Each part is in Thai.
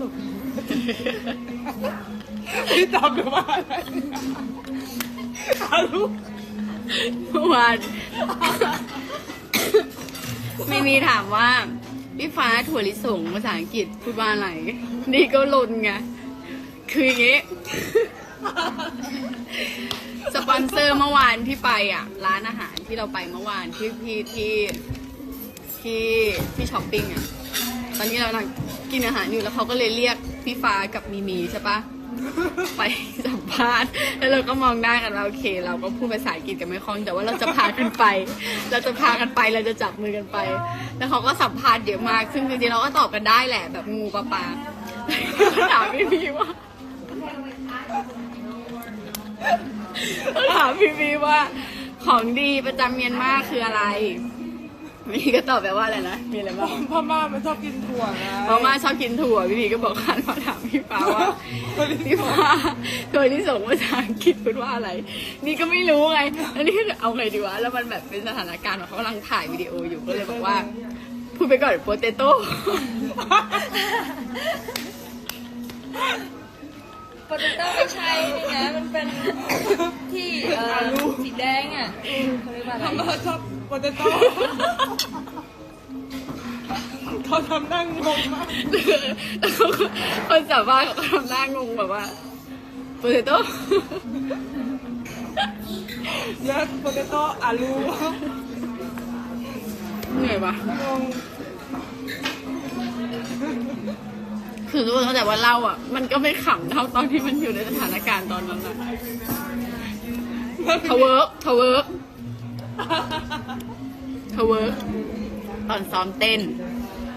นุกพี่ตอบหรือว่าอะไรอาลูกเมื่อวานไม่มีถามว่า พี่ฟ้าถั่วลิสงภาษาอังกฤษพูดว่าอะไร นี่ก็ลนไง คืออย่างงี้ สปอนเซอร์เมื่อวานที่ไปอะ ร้านอาหารที่เราไปเมื่อวานที่ที่ที่ที่ที่ช้อปปิ้งอะ ตอนนี้เรากำลัง กินอาหารอยู่แล้วเขาก็เลยเรียกพี่ฟ้ากับมีมีใช่ปะไปสัมภาษณ์แล้วเราก็มองหน้ากันว่าโอเค เราก็พูดภาษาอังกฤษกันไม่คล่องแต่ว่าเราจะพากันไป เราจะพากันไปเราจะจับมือกันไป แล้วเขาก็สัมภาษณ์เยอะมากซึ่งจริงๆเราก็ตอบกันได้แหละแบบงูปลาปลาถามพี่พีว่าถามพี่พีว่าของดีประจำเมียนมาคืออะไร มีก็ตอบแบบว่าอะไรนะ มีอะไรบ้างพ่อม่ามันชอบกินถั่วนะเพราะว่าชอบกินถั่ว พี่พีก็บอกคันมาถามพี่ฟ้าว่าพี่ฟ้าโดยที่ส่งภาษาอังกฤษพูดว่าอะไร นี่ก็ไม่รู้ไงแล้วนี่ก็เอาไงดีวะ แล้วมันแบบเป็นสถานการณ์ของเขากำลังถ่ายวิดีโออยู่ก็เลยบอกว่า พูดไปก่อนโปเตโต้ โปเตโต้ไม่ใช่นี่นะ มันเป็นที่เอ่อสีแดงอะเขาเรียกว่าอะไรพ่อม่าชอบโปเตโต้เขาทำนั่งงงมากแล้วเขาก็คนสามารถเขาก็ทำหน้างงแบบว่าโปเตโต้เยอะโปเตโต้อาลูเหนื่อยวะงง คือทุกคนเข้าใจว่าเล่าอะ มันก็ไม่ขำเท่าตอนที่มันอยู่ในสถานการณ์ตอนนั้นอะทเวิร์กทเวิร์กทเวิร์กตอนซ้อมเต้น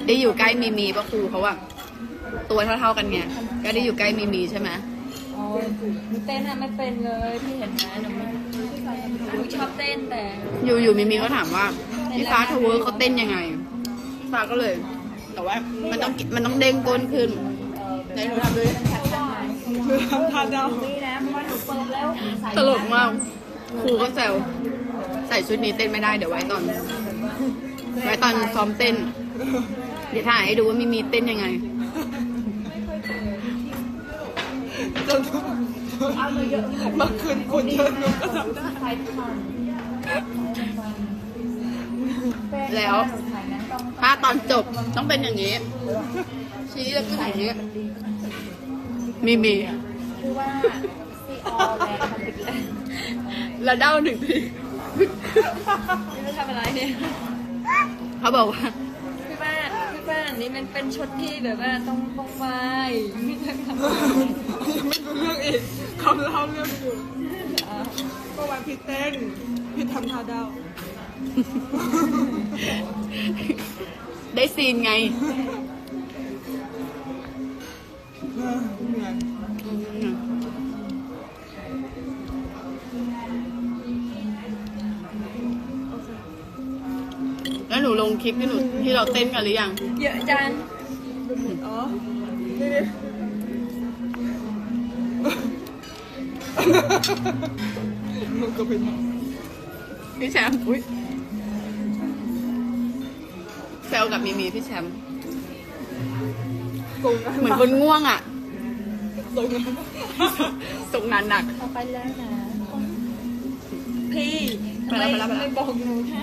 ได้อยู่ใกล้มีมีปะครูเขาอะตัวเท่าๆกันไงก็ได้อยู่ใกล้มีมีใช่ไหมอ๋อหนูเต้นอะไม่เป็นเลยพี่เห็นไหมหนูไม่หนูชอบเต้นแต่ อยู่อยู่มีมีเขาถามว่าพี่ฟ้าทเวิร์กเขาเต้นยังไงพี่ฟ้าก็เลย แต่ว่ามันต้องมันต้องเด้งก้นขึ้นไหนหนูทำด้วยคือทำทานดาวนี่นะเพราะว่าหนูเปิดแล้วใส่ตลกมากครูก็แซวใส่ชุดนี้เต้นไม่ได้เดี๋ยวไว้ตอน ไว้ตอนซ้อมเต้น เดี๋ยวถ่ายให้ดูว่ามีมีเต้นยังไงจนเมื่อคืนคุณเชิญหนูก็ทำได้ใส่มัน แล้ว ถ้าตอนจบต้องเป็นอย่างนี้ ชี้แล้วก็อย่างนี้ มีมีคือว่าซีออลแลนด์ทำไปแล้วแล้วเด้าหนึ่งทีนี่ไม่ทำอะไรเนี่ยเขาบอกว่าพี่บ้านพี่บ้านนี่มันเป็นชุดที่แบบว่าต้องต้องไหวไม่ใช่ทำอะไรยังไม่รู้เรื่องอีกเขาเล่าเรื่องอยู่เมื่อวานพี่เต้นพี่ทำทาดาว ได้ซีนไงเออเหนื่อยแล้วหนูลงคลิปที่หนูที่เราเต้นกันหรือยัง เยอะจังอ๋อนี่ดิมันก็เป็นพี่แชมป์อุ้ยแซวกับมีมีพี่แชมป์ตรงนั้นเหมือนคนง่วงอะตรงนั้นส่งงานหนัก เอาไปแล้วนะ พี่ไปทำไมแล้วไปแล้วไปแล้ว ไม่บอกหนูค่ะ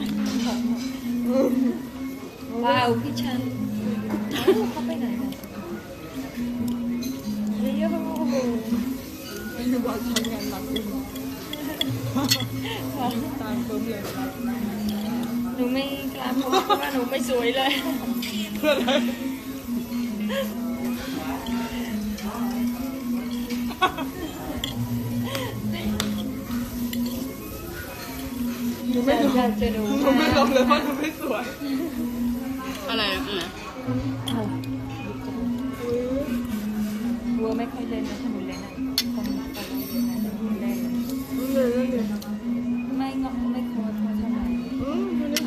ว้าวพี่ชันเอ้าเขาไปไหนนะเรียกโอ้โหไม่ว่าทำงานหนักอยู่ตามเพิ่มเลยห นูไม่กล้าพูดเพราะว่าหนูไม่สวยเลย เพื่ออะไรหนูไม่ลงอยากจะดูหนูไม่ลงเลยเพราะหนูไม่สวย อะไรอะอะไรวัวไม่ค่อยเล่นนะถ้าหนู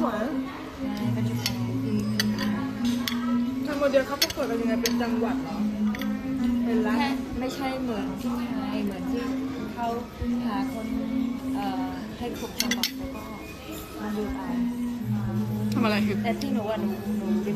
มมันไม่ไหวใช่ปัจจุบันทางโมเดลเขาประกวดกันยังไงเป็นจังหวัดเหรอ เป็นรัฐแค่ไม่ใช่เหมือนที่ไทยเหมือนที่เขาหาคนเอ่อให้ครบจังหวัดแล้วก็มาดูเอาทำอะไรแต่ที่หนูว่าหนูหนู